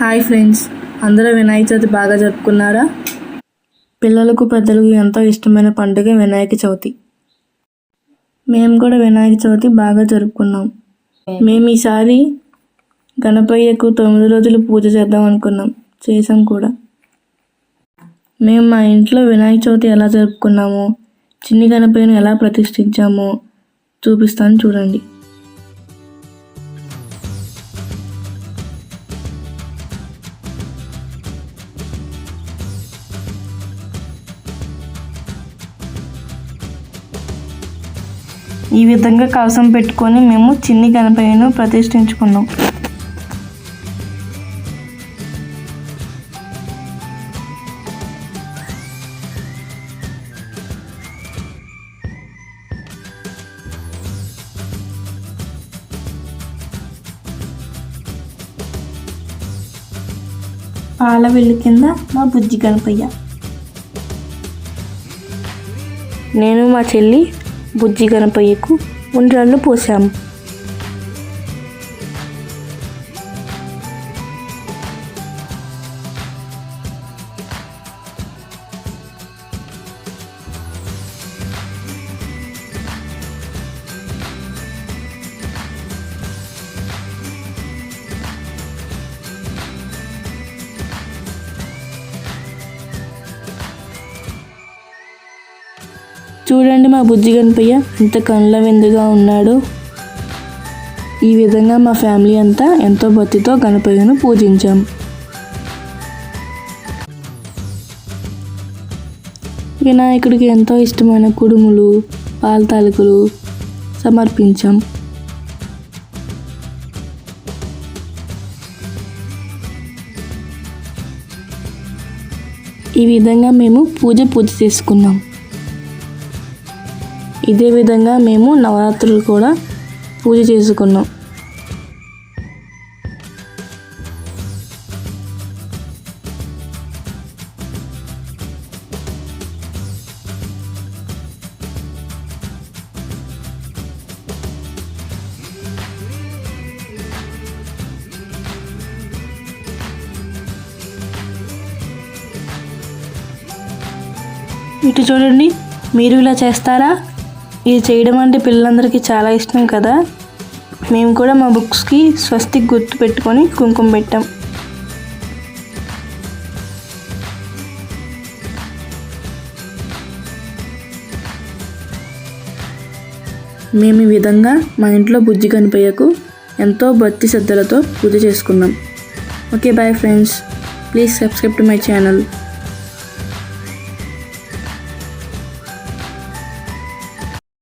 Hi friends. అందరూ వినాయక చవితి బాగా జరుపుకున్నారా? పిల్లలకు పెద్దలకు ఎంతో ఇష్టమైన పండుగ వినాయక చవితి. మేము కూడా వినాయక చవితి బాగా జరుపుకున్నాం. మేము ఈసారి గణపయ్యకు తొమ్మిది రోజులు పూజ చేద్దాం అనుకున్నాం. చేసాం కూడా. మేము మా ఇంట్లో వినాయక చవితి ఎలా జరుపుకున్నామో చిన్ని గణపయ్యను ఎలా ప్రతిష్ఠించామో చూపిస్తాను చూడండి. ఈ విధంగా కవసం పెట్టుకొని మేము చిన్ని గణపయ్యను ప్రతిష్ఠించుకున్నాం. పాల వెల్లు కింద మా బుజ్జి గణపయ్య. నేను మా చెల్లి బుజ్జి గణపయ్యకు ఉండ్రాళ్ళు పోసాము చూడండి మా బుజ్జి గణపయ్య ఎంత కళ్ళ విందుగా ఉన్నాడు. ఈ విధంగా మా ఫ్యామిలీ అంతా ఎంతో భక్తితో గణపయ్యను పూజించాం. వినాయకుడికి ఎంతో ఇష్టమైన కుడుములు పాలతాలకులు సమర్పించాం. ఈ విధంగా మేము పూజ పూజ చేసుకున్నాం. ఇదే విధంగా మేము నవరాత్రులు కూడా పూజ చేసుకున్నాం. ఇటు చూడండి మీరు ఇలా చేస్తారా? ఇది చేయడం అంటే పిల్లలందరికీ చాలా ఇష్టం కదా. మేము కూడా మా బుక్స్కి స్వస్తికి గుర్తు పెట్టుకొని కుంకుమ పెట్టాం. మేము ఈ విధంగా మా ఇంట్లో బుజ్జి కనిపయ్యకు ఎంతో భక్తి శ్రద్ధలతో పూజ చేసుకున్నాం. Okay bye friends please subscribe to my channel